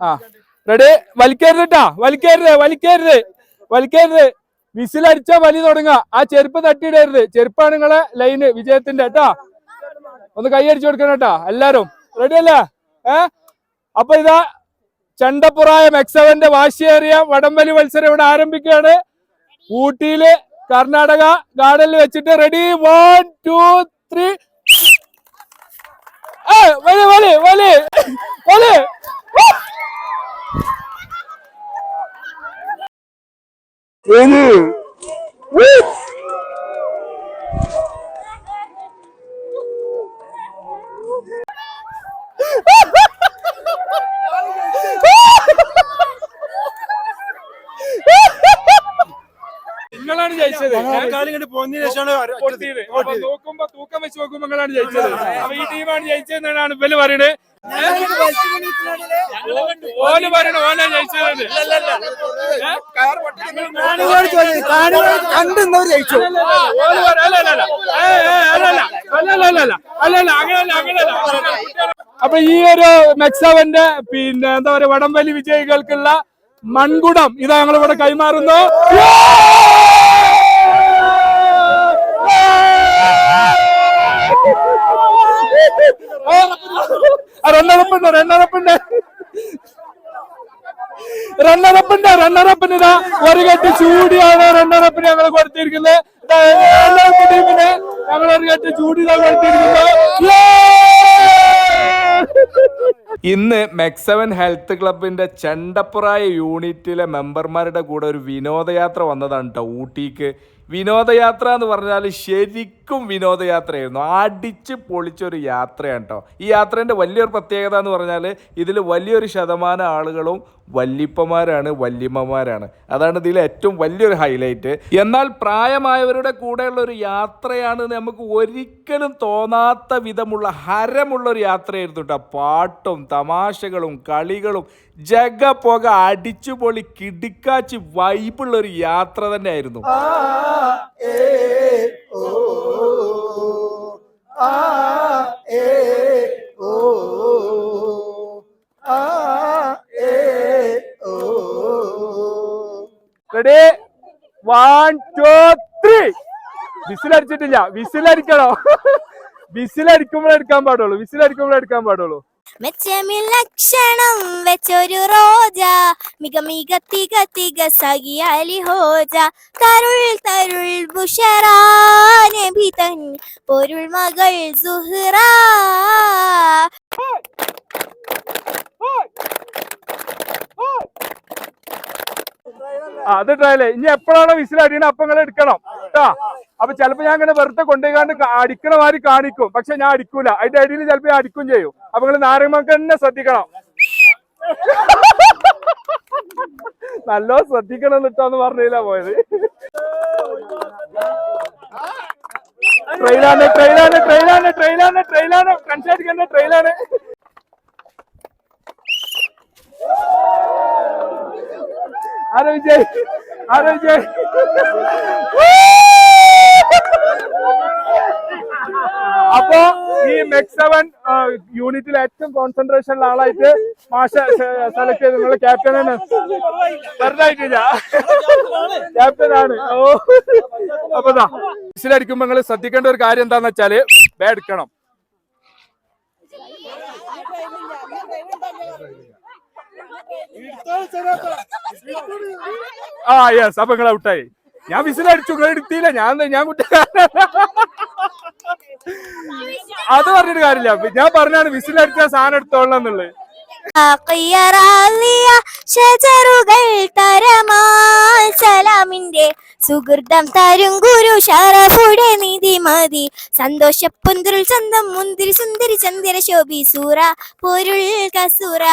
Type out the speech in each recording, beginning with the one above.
ആ. റെഡി? വലിക്കരുത് കേട്ടാ വലിക്കരുത് വലിക്കരുത് വലിക്കരുത്. വിസിലടിച്ച വലി തുടങ്ങുക ആ ചെരുപ്പ് തട്ടിയിടരുത്. ചെരുപ്പാണ് നിങ്ങളെ ലൈന് വിജയത്തിന്റെ കേട്ടാ ഒന്ന് കൈയടിച്ചു കൊടുക്കണം കേട്ടാ എല്ലാരും. റെഡി അല്ലേ? ഏ? അപ്പൊ ഇതാ ചണ്ടപ്പുറായ മെക്സവന്റെ വാശിയേറിയ വടംവലി മത്സരം ഇവിടെ ആരംഭിക്കുകയാണ്. ഊട്ടിയിൽ കർണാടക ഗാർഡനിൽ വെച്ചിട്ട് റെഡി വൺ ടു ത്രീ വലി വലി വലി. വലി. നിങ്ങളാണ് ജയിച്ചത്. കാലിങ്ങോട്ട് പോന്നതിന് ശേഷമാണ് നോക്കുമ്പോ തൂക്കം വെച്ച് നോക്കുമ്പോ നിങ്ങളാണ് ജയിച്ചത്. അപ്പൊ ഈ ടീമാണ് ജയിച്ചതെന്നാണ് ഇവൽ പറയുന്നത് ഓൽ ജയിച്ചു അപ്പൊ ഈ ഒരു മെക്സവന്റെ പിന്നെ എന്താ പറയാ വടംവലി വിജയികൾക്കുള്ള മൺകുടം ഇതാ ഞങ്ങൾ ഇവിടെ കൈമാറുന്നു. റണ്ണറപ്പുണ്ട് റണ്ണറപ്പുണ്ട് റണ്ണറപ്പുണ്ട് റണ്ണറപ്പിന് ഇതാ ഒരു കെട്ട് ചൂടിയാണ് റണ്ണറപ്പിന് ഞങ്ങൾ കൊടുത്തിരിക്കുന്നത്. ടീമിന് ഞങ്ങൾ ഒരു കെട്ട് ചൂടി കൊടുത്തിരിക്കുന്നത്. ഇന്ന് മെക്സവൻ ഹെൽത്ത് ക്ലബിന്റെ ചെണ്ടപ്പുറായ യൂണിറ്റിലെ മെമ്പർമാരുടെ കൂടെ ഒരു വിനോദയാത്ര വന്നതാണ് കേട്ടോ ഊട്ടിക്ക്. വിനോദയാത്ര എന്ന് പറഞ്ഞാൽ ശരിക്കും വിനോദയാത്രയായിരുന്നു. അടിച്ച് പൊളിച്ചൊരു യാത്രയാണ് കേട്ടോ ഈ യാത്രേന്റെ വലിയൊരു പ്രത്യേകത എന്ന് പറഞ്ഞാൽ ഇതിൽ വലിയൊരു ശതമാനം ആളുകളും വല്യപ്പമാരാണ് വല്യമ്മമാരാണ്. അതാണ് ഇതിലെ ഏറ്റവും വലിയൊരു ഹൈലൈറ്റ് എന്നാൽ പ്രായമായവരുടെ കൂടെയുള്ള ഒരു യാത്രയാണ് നമുക്ക് ഒരിക്കലും തോന്നാത്ത വിധമുള്ള ഹരമുള്ള ഒരു യാത്രയായിരുന്നു കേട്ടോ പാട്ടും തമാശകളും കളികളും ജഗ പുക അടിച്ചുപൊളി കിടിക്കാച്ചി വൈബുള്ള ഒരു യാത്ര തന്നെയായിരുന്നു. റെഡി വിസിലടിച്ചിട്ടില്ല. വിസിലടിക്കണോ. വിസിലടിക്കുമ്പോഴെടുക്കാൻ പാടുള്ളൂ. വിസിലടിക്കുമ്പോഴെടുക്കാൻ പാടുള്ളൂ. മെച്ചമിൽ ലക്ഷണം വെച്ചൊരു റോജ. മിക മിക തിക തിക സഖിയാലി ഹോജ തരുൾ തരുൾ ബുഷറാനഭിതൻ പൊരുൾ മകൾ സുഹ്റ ആ, അത് ട്രയൽ. ഇനി എപ്പോഴാണോ വിസിൽ അടിയണ അപ്പൊ നിങ്ങൾ എടുക്കണം. കേട്ടാ അപ്പൊ ചിലപ്പോ ഞാൻ ഇങ്ങനെ വെറുതെ കൊണ്ടുപോയിക്കാണ്ട് കാ- അടിക്കണ മാതിരി കാണിക്കും. പക്ഷെ ഞാൻ അടിക്കൂല. അതിന്റെ അടിയിൽ ചിലപ്പോ ഞാൻ അടിക്കും ചെയ്യും. അപ്പൊ നിങ്ങൾ നാരങ്ങമൊക്കെ തന്നെ ശ്രദ്ധിക്കണം. നല്ലോ ശ്രദ്ധിക്കണം എന്നിട്ടാന്ന് പറഞ്ഞില്ല പോയത്. ട്രെയിലാണ് ട്രെയിലാണ് ട്രെയിലാണ് ട്രെയിലാണ് ട്രെയിലാണ്. അടിക്കണ്ട ട്രെയിലാണ്. ആരോ വിജയ്? അപ്പോ ഈ മെക്സവൻ യൂണിറ്റിൽ ഏറ്റവും കോൺസെൻട്രേഷൻ ഉള്ള ആളായിട്ട് മാഷ സെലക്ട് ചെയ്ത് നിങ്ങളെ ക്യാപ്റ്റനാണ് വെറുതായിട്ടില്ല. ക്യാപ്റ്റനാണ് ഓ. അപ്പൊ വിസിലടിക്കുമ്പോ നിങ്ങൾ ശ്രദ്ധിക്കേണ്ട ഒരു കാര്യം എന്താന്ന് വെച്ചാൽ ബേ എടുക്കണം. ആ യെസ് അപ്പൊ നിങ്ങൾ ഔട്ടായി ഞാൻ വിസിലടിച്ചു എടുത്തില്ല. ഞാൻ ഞാൻ അത് പറഞ്ഞിട്ട് കാര്യമില്ല. ഞാൻ പറഞ്ഞാണ് വിസിലടിച്ച സാധനം എടുത്തോളാം എന്നുള്ളത്. ഷജറുകൾ സലാമിന്റെ സുഹൃതം തരും ഗുരു ഷറഫുടെ നീതി മതി. സന്തോഷ പുന്തുരുൾ സ്വന്തം മുന്തിരി സുന്ദരി ചന്ദ്ര ശോഭി സൂറ പൊരുൾ കസൂറ.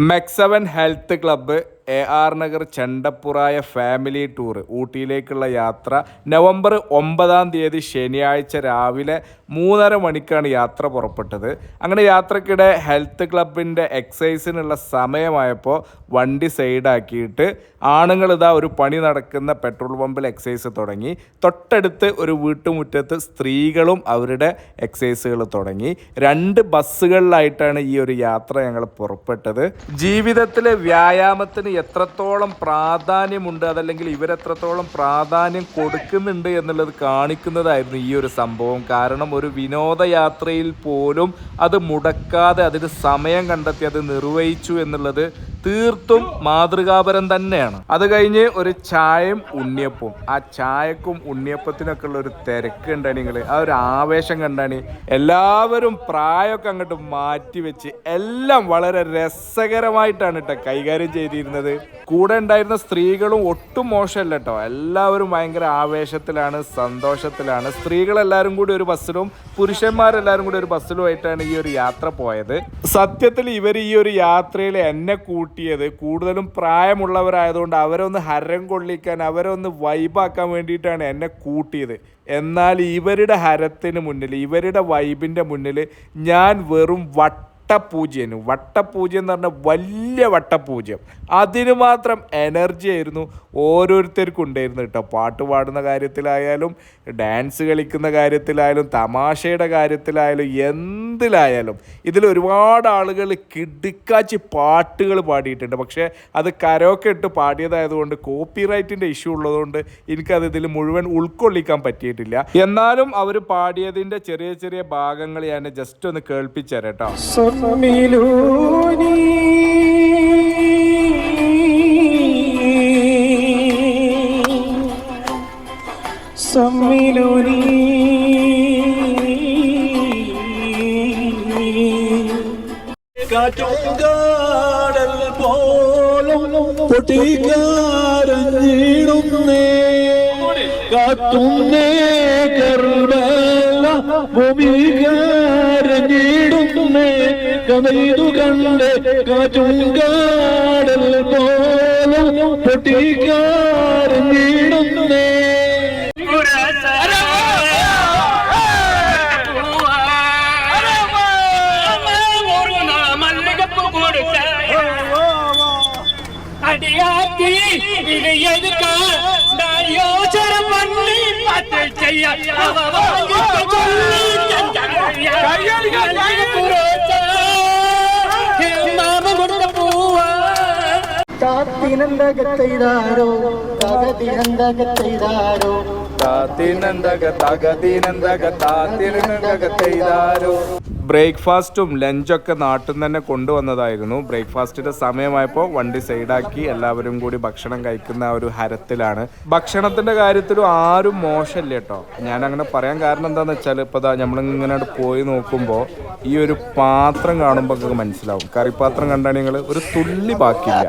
മെക്സവൻ health club A R Nagar Chendappuraya family tour ഊട്ടിയിലേക്കുള്ള യാത്ര നവംബർ ഒമ്പതാം തീയതി ശനിയാഴ്ച രാവിലെ മൂന്നര മണിക്കാണ് യാത്ര പുറപ്പെട്ടത്. അങ്ങനെ യാത്രക്കിടെ ഹെൽത്ത് ക്ലബിന്റെ എക്സസൈസിനുള്ള സമയമായപ്പോൾ വണ്ടി സൈഡാക്കിയിട്ട് ആണുങ്ങൾ ഇതാ ഒരു പണി നടക്കുന്ന പെട്രോൾ പമ്പിൽ എക്സസൈസ് തുടങ്ങി. തൊട്ടടുത്ത് ഒരു വീട്ടുമുറ്റത്ത് സ്ത്രീകളും അവരുടെ എക്സസൈസുകൾ തുടങ്ങി. രണ്ട് ബസ്സുകളിലായിട്ടാണ് ഈ ഒരു യാത്ര ഞങ്ങൾ പുറപ്പെട്ടത്. ജീവിതത്തിലെ വ്യായാമത്തിന് എത്രത്തോളം പ്രാധാന്യമുണ്ട് അതല്ലെങ്കിൽ ഇവരെത്രത്തോളം പ്രാധാന്യം കൊടുക്കുന്നുണ്ട് എന്നുള്ളത് കാണിക്കുന്നതായിരുന്നു ഈ ഒരു സംഭവം. കാരണം ഒരു വിനോദയാത്രയിൽ പോലും അത് മുടക്കാതെ അതിന് സമയം കണ്ടെത്തി അത് നിർവഹിച്ചു എന്നുള്ളത് തീർത്തും മാതൃകാപരം തന്നെയാണ്. അത് കഴിഞ്ഞ് ഒരു ചായയും ഉണ്ണിയപ്പവും. ആ ചായക്കും ഉണ്ണിയപ്പത്തിനൊക്കെ ഉള്ള ഒരു തിരക്ക് കണ്ടാണ് നിങ്ങൾ ആ ഒരു ആവേശം കണ്ടാണ് എല്ലാവരും പ്രായമൊക്കെ അങ്ങോട്ട് മാറ്റിവെച്ച് എല്ലാം വളരെ രസകരമായിട്ടാണ് കേട്ടോ കൈകാര്യം ചെയ്തിരുന്നത്. കൂടെ ഉണ്ടായിരുന്ന സ്ത്രീകളും ഒട്ടും മോശമല്ല കേട്ടോ. എല്ലാവരും ഭയങ്കര ആവേശത്തിലാണ് സന്തോഷത്തിലാണ്. സ്ത്രീകളെല്ലാവരും കൂടി ഒരു ബസ്സിലും പുരുഷന്മാരെല്ലാവരും കൂടി ഒരു ബസ്സിലുമായിട്ടാണ് ഈ ഒരു യാത്ര പോയത്. സത്യത്തിൽ ഇവർ ഈ ഒരു യാത്രയിൽ എന്നെ കൂട്ടിയത് കൂടുതലും പ്രായമുള്ളവരായതുകൊണ്ട് അവരെ അവരൊന്ന് ഹരം കൊള്ളിക്കാൻ അവരൊന്ന് വൈബാക്കാൻ വേണ്ടിയിട്ടാണ് എന്നെ കൂട്ടിയത്. എന്നാൽ ഇവരുടെ ഹരത്തിന് മുന്നിൽ ഇവരുടെ വൈബിന്റെ മുന്നിൽ ഞാൻ വെറും വട്ട വട്ടപൂജ്യന് വട്ടപൂജ്യം എന്ന് പറഞ്ഞാൽ വലിയ വട്ടപൂജ്യം അതിന് മാത്രം എനർജി ആയിരുന്നു ഓരോരുത്തർക്കും ഉണ്ടായിരുന്നു കേട്ടോ. പാട്ട് പാടുന്ന കാര്യത്തിലായാലും ഡാൻസ് കളിക്കുന്ന കാര്യത്തിലായാലും തമാശയുടെ കാര്യത്തിലായാലും എന്തിലായാലും. ഇതിൽ ഒരുപാട് ആളുകൾ കിടുക്കാച്ചി പാട്ടുകൾ പാടിയിട്ടുണ്ട്. പക്ഷേ അത് കരോക്കെ ഇട്ട് പാടിയതായതുകൊണ്ട് കോപ്പിറൈറ്റിന്റെ ഇഷ്യൂ ഉള്ളതുകൊണ്ട് എനിക്കത് ഇതിൽ മുഴുവൻ ഉൾക്കൊള്ളിക്കാൻ പറ്റിയിട്ടില്ല. എന്നാലും അവർ പാടിയതിന്റെ ചെറിയ ചെറിയ ഭാഗങ്ങൾ ഞാൻ ജസ്റ്റ് ഒന്ന് കേൾപ്പിച്ചുതരാം കേട്ടോ. സമ്മിലൂനി സമ്മിലൂനി കാറ്റുകാടൽ പോലും പൊട്ടിക്കാരഞ്ഞിടുന്നേ. കാത്തുന്നേ കർമ്മല ഭൂമികാരഞ്ഞിടുന്നേ കമൈതു കണ്ട് കാറ്റുങ്കാടൽ പോലും പൊട്ടിക്കാരഞ്ഞിടുന്നേ ഇത് എതുക്ക യോജന പള്ളി പത്ത് ചെയ്യാൻ മാമ കൊടുത്ത പോവാ താത്തിനന്തകത്തെയ്താരോ തകതിനന്തകത്തെയ്താരോ ബ്രേക്ക്ഫാസ്റ്റും ലഞ്ചൊക്കെ നാട്ടിൽ നിന്ന് തന്നെ കൊണ്ടുവന്നതായിരുന്നു. ബ്രേക്ക്ഫാസ്റ്റിന്റെ സമയമായപ്പോൾ വണ്ടി സൈഡാക്കി എല്ലാവരും കൂടി ഭക്ഷണം കഴിക്കുന്ന ഒരു ഹരത്തിലാണ്. ഭക്ഷണത്തിന്റെ കാര്യത്തിലും ആരും മോശമല്ല കേട്ടോ. ഞാൻ അങ്ങനെ പറയാൻ കാരണം എന്താന്ന് വെച്ചാൽ ഇപ്പോൾ ഇതാ നമ്മളിങ്ങനെ പോയി നോക്കുമ്പോൾ ഈ ഒരു പാത്രം കാണുമ്പോൾ മനസ്സിലാവും. കറിപ്പാത്രം കണ്ടാൽ നിങ്ങൾ ഒരു തുള്ളി ബാക്കിയില്ല.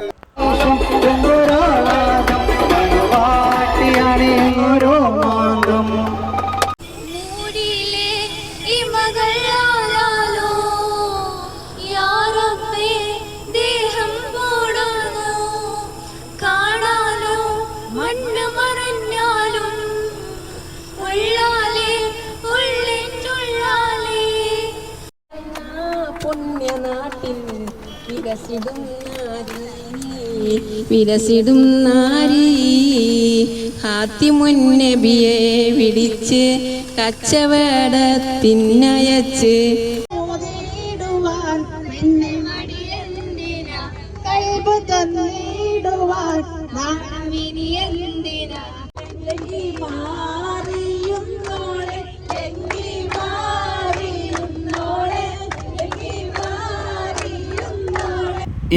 വികസിടും നാരി. വിലസിടും നാരി ഹാത്തിമുന്നബിയെ വിളിച്ച് കച്ചവടത്തിനയച്ച് കൽബ് തന്നിടുവാൻ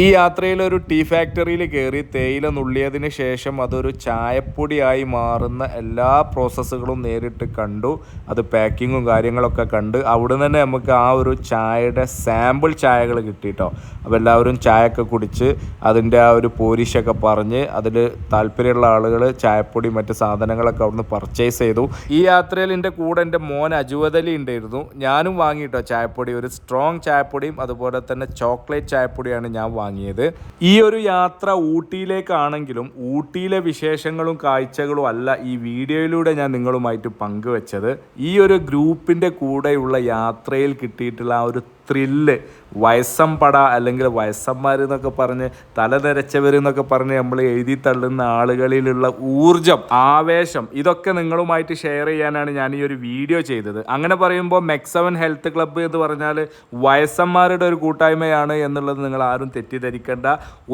ഈ യാത്രയിൽ ഒരു ടീ ഫാക്ടറിയിൽ കയറി തേയില നുള്ളിയതിന് ശേഷം അതൊരു ചായപ്പൊടിയായി മാറുന്ന എല്ലാ പ്രോസസ്സുകളും നേരിട്ട് കണ്ടു. അത് പാക്കിങ്ങും കാര്യങ്ങളൊക്കെ കണ്ട്. അവിടെ തന്നെ നമുക്ക് ആ ഒരു ചായയുടെ സാമ്പിൾ ചായകൾ കിട്ടിയിട്ടോ അപ്പോൾ എല്ലാവരും ചായയൊക്കെ കുടിച്ച് അതിന്റെ ആ ഒരു പോരിശൊക്കെ പറഞ്ഞ് അതിൽ താല്പര്യമുള്ള ആളുകൾ ചായപ്പൊടി മറ്റ് സാധനങ്ങളൊക്കെ അവിടുന്ന് പർച്ചേസ് ചെയ്തു. ഈ യാത്രയിൽ എന്റെ കൂടെ എന്റെ മോൻ അജുവതലി ഉണ്ടായിരുന്നു. ഞാനും വാങ്ങിയിട്ടോ ചായപ്പൊടി. ഒരു സ്ട്രോങ് ചായപ്പൊടിയും അതുപോലെ തന്നെ ചോക്ലേറ്റ് ചായപ്പൊടിയാണ് ഞാൻ വാങ്ങിയത്. ഈ ഒരു യാത്ര ഊട്ടിയിലേക്കാണെങ്കിലും ഊട്ടിയിലെ വിശേഷങ്ങളും കാഴ്ചകളും അല്ല ഈ വീഡിയോയിലൂടെ ഞാൻ നിങ്ങളുമായിട്ട് പങ്കുവച്ചത്. ഈ ഒരു ഗ്രൂപ്പിന്റെ കൂടെയുള്ള യാത്രയിൽ കിട്ടിയിട്ടുള്ള ആ ഒരു ത്രില്ല്. വയസ്സംപട അല്ലെങ്കിൽ വയസ്സന്മാർ എന്നൊക്കെ പറഞ്ഞ് തലനിരച്ചവർ എന്നൊക്കെ പറഞ്ഞ് നമ്മൾ എഴുതി തള്ളുന്ന ആളുകളിലുള്ള ഊർജം ആവേശം ഇതൊക്കെ നിങ്ങളുമായിട്ട് ഷെയർ ചെയ്യാനാണ് ഞാൻ ഈ ഒരു വീഡിയോ ചെയ്തത്. അങ്ങനെ പറയുമ്പോൾ മെക്സവൻ ഹെൽത്ത് ക്ലബ്ബ് എന്ന് പറഞ്ഞാൽ വയസ്സന്മാരുടെ ഒരു കൂട്ടായ്മയാണ് എന്നുള്ളത് നിങ്ങൾ ആരും തെറ്റിദ്ധരിക്കേണ്ട.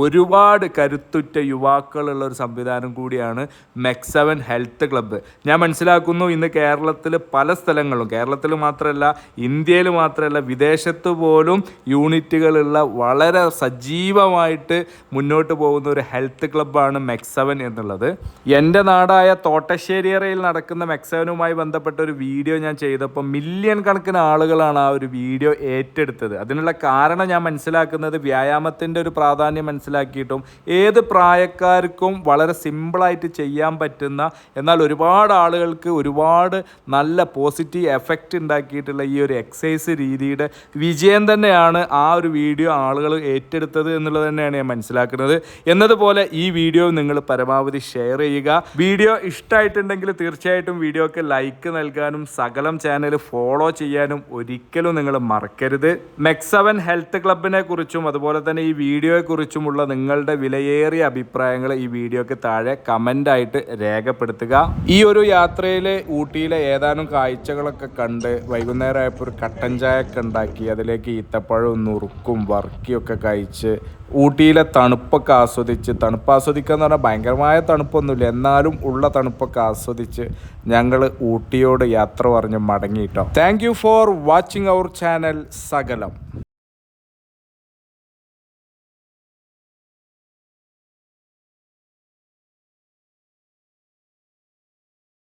ഒരുപാട് കരുത്തുറ്റ യുവാക്കളുള്ള ഒരു സംവിധാനം കൂടിയാണ് മെക്സവൻ ഹെൽത്ത് ക്ലബ്ബ് ഞാൻ മനസ്സിലാക്കുന്നു ഇന്ന് കേരളത്തിൽ പല സ്ഥലങ്ങളും കേരളത്തിൽ മാത്രമല്ല ഇന്ത്യയിൽ മാത്രമല്ല വിദേശത്ത് പോലും യൂണിറ്റുകളുള്ള വളരെ സജീവമായിട്ട് മുന്നോട്ട് പോകുന്ന ഒരു ഹെൽത്ത് ക്ലബ്ബാണ് മെക്സവൻ എന്നുള്ളത്. എന്റെ നാടായ തോട്ടശ്ശേരിയറയിൽ നടക്കുന്ന മെക്സവനുമായി ബന്ധപ്പെട്ട ഒരു വീഡിയോ ഞാൻ ചെയ്തപ്പോൾ മില്യൺ കണക്കിന് ആളുകളാണ് ആ ഒരു വീഡിയോ ഏറ്റെടുത്തത്. അതിനുള്ള കാരണം ഞാൻ മനസ്സിലാക്കുന്നത് വ്യായാമത്തിന്റെ ഒരു പ്രാധാന്യം മനസ്സിലാക്കിയിട്ടും ഏത് പ്രായക്കാർക്കും വളരെ സിമ്പിളായിട്ട് ചെയ്യാൻ പറ്റുന്ന എന്നാൽ ഒരുപാട് ആളുകൾക്ക് ഒരുപാട് നല്ല പോസിറ്റീവ് എഫക്റ്റ് ഉണ്ടാക്കിയിട്ടുള്ള ഈ ഒരു എക്സസൈസ് രീതിയുടെ വിജയം തന്നെയാണ് ആ ഒരു വീഡിയോ ആളുകൾ ഏറ്റെടുത്തത് എന്നുള്ളത് തന്നെയാണ് ഞാൻ മനസ്സിലാക്കുന്നത്. എന്നതുപോലെ ഈ വീഡിയോ നിങ്ങൾ പരമാവധി ഷെയർ ചെയ്യുക. വീഡിയോ ഇഷ്ടമായിട്ടുണ്ടെങ്കിൽ തീർച്ചയായിട്ടും വീഡിയോക്ക് ലൈക്ക് നൽകാനും സകലം ചാനൽ ഫോളോ ചെയ്യാനും ഒരിക്കലും നിങ്ങൾ മറക്കരുത്. മെക്സവൻ ഹെൽത്ത് ക്ലബിനെ കുറിച്ചും അതുപോലെ തന്നെ ഈ വീഡിയോയെക്കുറിച്ചുമുള്ള നിങ്ങളുടെ വിലയേറിയ അഭിപ്രായങ്ങൾ ഈ വീഡിയോക്ക് താഴെ കമന്റ് ആയിട്ട് രേഖപ്പെടുത്തുക. ഈ ഒരു യാത്രയിലെ ഊട്ടിയിലെ ഏതാനും കാഴ്ചകളൊക്കെ കണ്ട് വൈകുന്നേരം ആയപ്പോൾ ഒരു കട്ടൻ ചായ ഒക്കെ ഉണ്ടാക്കി അതിലേക്ക് ഈത്തപ്പഴവും നുറുക്കും വർക്കിയൊക്കെ കഴിച്ച് ഊട്ടിയിലെ തണുപ്പൊക്കെ ആസ്വദിച്ച് തണുപ്പ് ആസ്വദിക്കുക എന്ന് പറഞ്ഞാൽ ഭയങ്കരമായ തണുപ്പൊന്നുമില്ല. എന്നാലും ഉള്ള തണുപ്പൊക്കെ ആസ്വദിച്ച് ഞങ്ങൾ ഊട്ടിയോട് യാത്ര പറഞ്ഞ് മടങ്ങിയിട്ടോ. Thank for watching our channel സകലം.